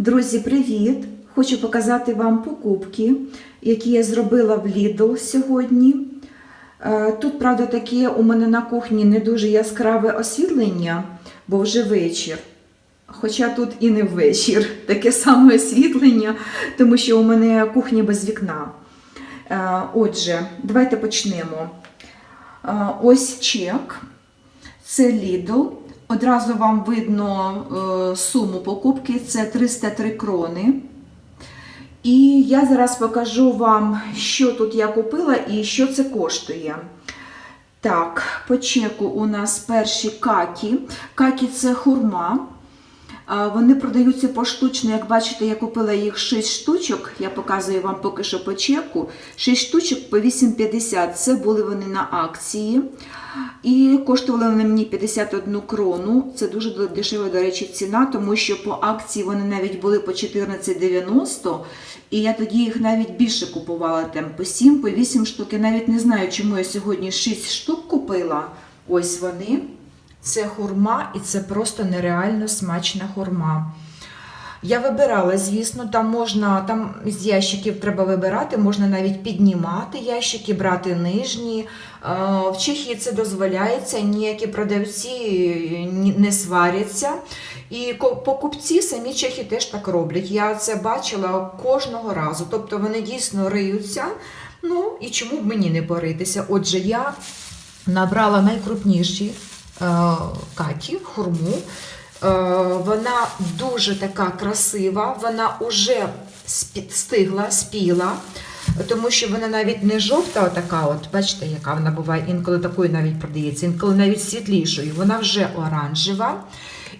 Друзі, привіт! Хочу показати вам покупки, які я зробила в Lidl сьогодні. Е, Тут, правда, таке у мене на кухні не дуже яскраве освітлення, бо вже вечір. Хоча тут і не вечір, таке саме освітлення, тому що у мене кухня без вікна. Е, Отже, давайте почнемо. Е, Ось чек. Це Lidl. Одразу вам видно е, суму покупки це 303 крони. І я зараз покажу вам, що тут я купила і що це коштує. Так, по чеку у нас перші какі. Какі це хурма. Вони продаються поштучно, як бачите, я купила їх 6 штучок. Я показую вам поки що по чеку. 6 штучок по 8,50. Це були вони на акції. І коштували вони мені 51 крону. Це дуже дешева, до речі, ціна, тому що по акції вони навіть були по 14,90. І я тоді їх навіть більше купувала, там по 7, по 8 штук. Я навіть не знаю, чому я сьогодні 6 штук купила. Ось вони. Це хурма, і це просто нереально смачна хурма. Я вибирала, звісно, там можна, там з ящиків треба вибирати, можна навіть піднімати ящики, брати нижні. Е, В Чехії це дозволяється, ніякі продавці не сваряться. І покупці самі чехи теж так роблять. Я це бачила кожного разу. Тобто вони дійсно риються. Ну і чому б мені не поритися? Отже, я набрала найкрупніші е, каті, хурму. Е, Вона дуже така красива, вона вже стигла, спіла, тому що вона навіть не жовта, така от, бачите, яка вона буває, інколи такою навіть продається, інколи навіть світлішою. Вона вже оранжева.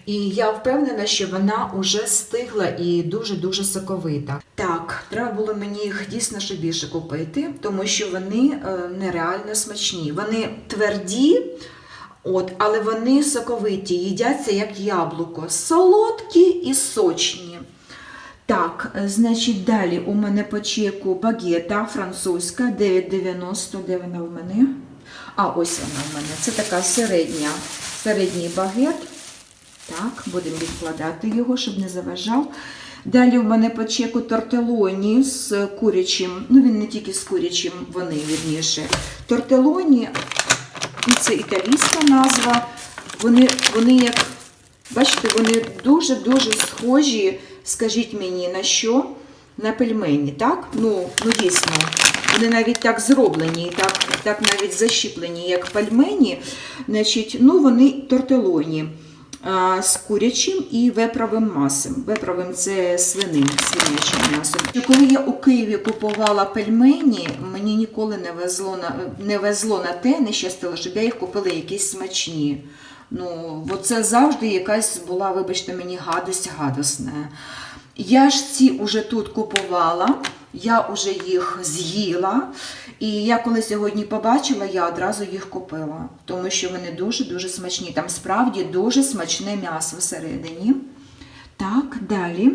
І я впевнена, що вона вже стигла і дуже-дуже соковита. Так, треба було мені їх дійсно ще більше купити, тому що вони е, нереально смачні. Вони тверді, От, але вони соковиті, їдяться як яблуко, солодкі і сочні. Так, е, значить, далі у мене по чеку багета французька 9,90. Де вона в мене? А, ось вона в мене. Це така середня, середній багет. Так, будемо відкладати його, щоб не заважав. Далі у мене по чеку тортелоні з курячим. Ну, він не тільки з курячим, вони вірніше. Тортелоні і це італійська назва. Вони, вони як, бачите, вони дуже-дуже схожі, скажіть мені, на що? На пельмені, так? Ну, ну дійсно. Вони навіть так зроблені, так, так навіть защіплені, як пельмені. Значить, ну, вони тортелоні а, з курячим і веправим масом. Веправим це свиним, свинячим м'ясом. Коли я у Києві купувала пельмені, мені ніколи не везло на, не везло на те, не щастило, щоб я їх купила якісь смачні. Ну, бо це завжди якась була, вибачте, мені гадость гадосна. Я ж ці уже тут купувала, я вже їх з'їла. І я коли сьогодні побачила, я одразу їх купила, тому що вони дуже-дуже смачні. Там справді дуже смачне м'ясо всередині. Так, далі.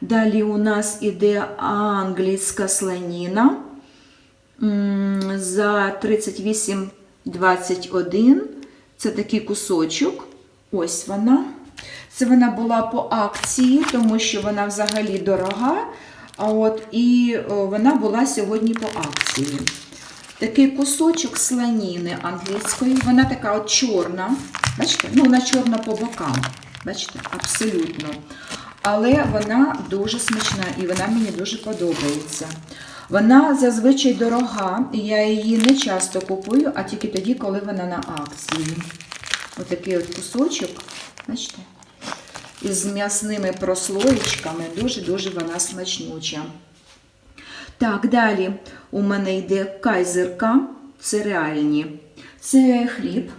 Далі у нас іде англійська слоніна за 38,21. Це такий кусочок. Ось вона. Це вона була по акції, тому що вона взагалі дорога. От і вона була сьогодні по акції. Такий кусочок слоніни англійської. Вона така от чорна. Бачите? Ну, вона чорна по бокам. Бачите, абсолютно. Але вона дуже смачна і вона мені дуже подобається. Вона зазвичай дорога, я її не часто купую, а тільки тоді, коли вона на акції. Отакий от кусочок, бачите? Із м'ясними прослоєчками. Дуже-дуже вона смачнюча. Так, далі у мене йде кайзерка, це реальні. Це хліб.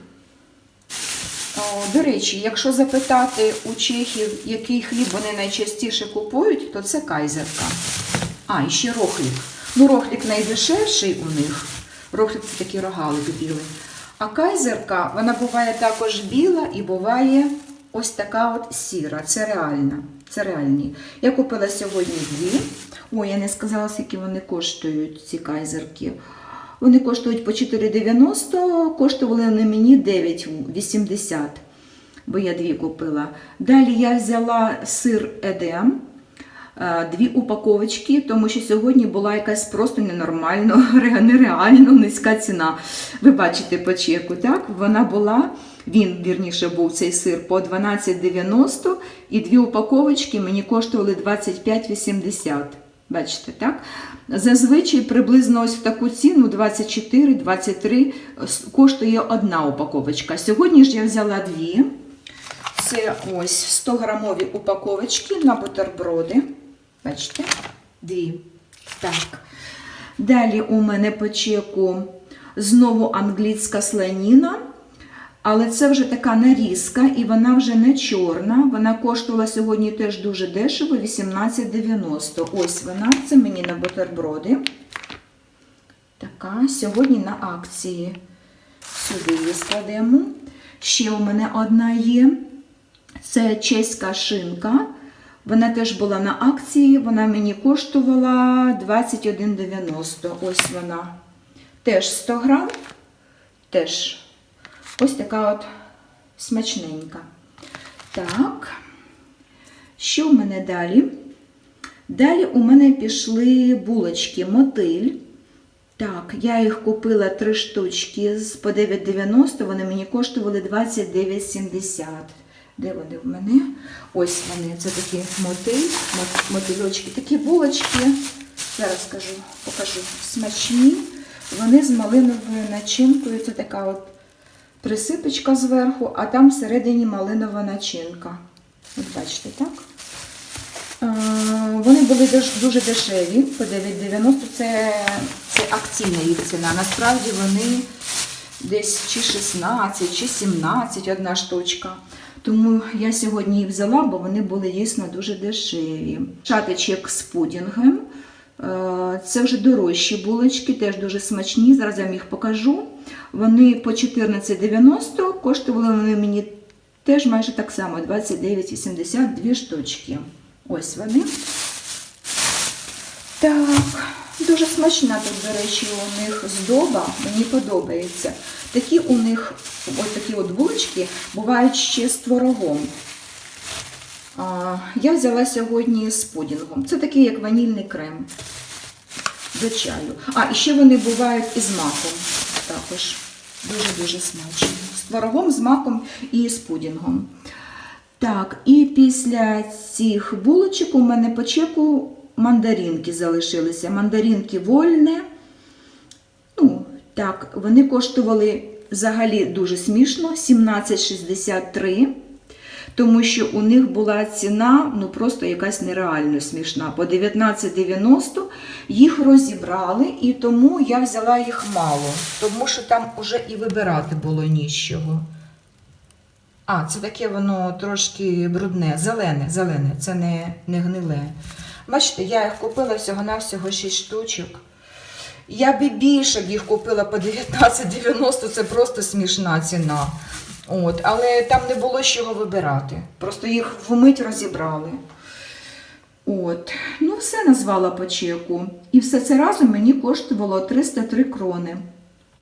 До речі, якщо запитати у чехів, який хліб вони найчастіше купують, то це кайзерка. А, і ще рохлік. Ну, рохлік найдешевший у них. Рохлік це такі рогалики білі. А кайзерка, вона буває також біла і буває ось така от сіра. Це реальна. Це реальні. Я купила сьогодні дві. Ой, я не сказала, скільки вони коштують, ці кайзерки. Вони коштують по 4,90, коштували вони мені 9,80. бо я дві купила. Далі я взяла сир Едем, е, дві упаковочки, тому що сьогодні була якась просто ненормально, нереально низька ціна. Ви бачите по чеку, так? Вона була, він вірніше був цей сир по 12,90 і дві упаковочки мені коштували 25,80. Бачите, так? Зазвичай приблизно ось в таку ціну 24-23 коштує одна упаковочка. Сьогодні ж я взяла дві. Це ось 100 грамові упаковочки на бутерброди. Бачите? Дві. Так. Далі у мене по чеку знову англійська слоніна. Але це вже така нарізка, і вона вже не чорна. Вона коштувала сьогодні теж дуже дешево 18,90. Ось вона, це мені на бутерброди. Така, сьогодні на акції. Сюди її складемо. Ще у мене одна є. Це чеська шинка. Вона теж була на акції. Вона мені коштувала 21,90. Ось вона. Теж 100 грам. Теж ось така от смачненька. Так. Що в мене далі? Далі у мене пішли булочки мотиль. Так, я їх купила три штучки з- по 9,90, вони мені коштували 29,70. Де вони в мене? Ось вони, це такі мотиль, мот- мотильочки, такі булочки. Зараз скажу, покажу. Смачні. Вони з малиновою начинкою. Це така от присипочка зверху, а там всередині малинова начинка. От бачите, так? Е, Вони були дуже дешеві, по 9,90 це, це акційна їх ціна. Насправді вони десь чи 16, чи 17 одна штучка. Тому я сьогодні їх взяла, бо вони були дійсно дуже дешеві. Шатичок з пудінгом. Е, Це вже дорожчі булочки, теж дуже смачні. Зараз я вам їх покажу. Вони по 14,90, коштували вони мені теж майже так само 29,80 дві штучки. Ось вони. Так, дуже смачна тут, до речі, у них здоба, мені подобається. Такі у них, ось такі от булочки, бувають ще з творогом. А, я взяла сьогодні з пудінгом. Це такий, як ванільний крем до чаю. А, і ще вони бувають із маком також. Дуже-дуже смачно. З творогом, з маком і з пудінгом. Так, і після цих булочок у мене по чеку мандаринки залишилися. Мандаринки вольне. Ну, так, вони коштували взагалі дуже смішно 17,63. Тому що у них була ціна ну просто якась нереально смішна. По 19,90 їх розібрали, і тому я взяла їх мало, тому що там уже і вибирати було нічого. А, це таке воно трошки брудне, зелене, зелене, це не, не гниле. Бачите, я їх купила всього-навсього 6 штучок. Я би більше б їх купила по 19,90, це просто смішна ціна. От, але там не було з чого вибирати. Просто їх вмить розібрали. От, ну все назвала по чеку. І все це разом мені коштувало 303 крони.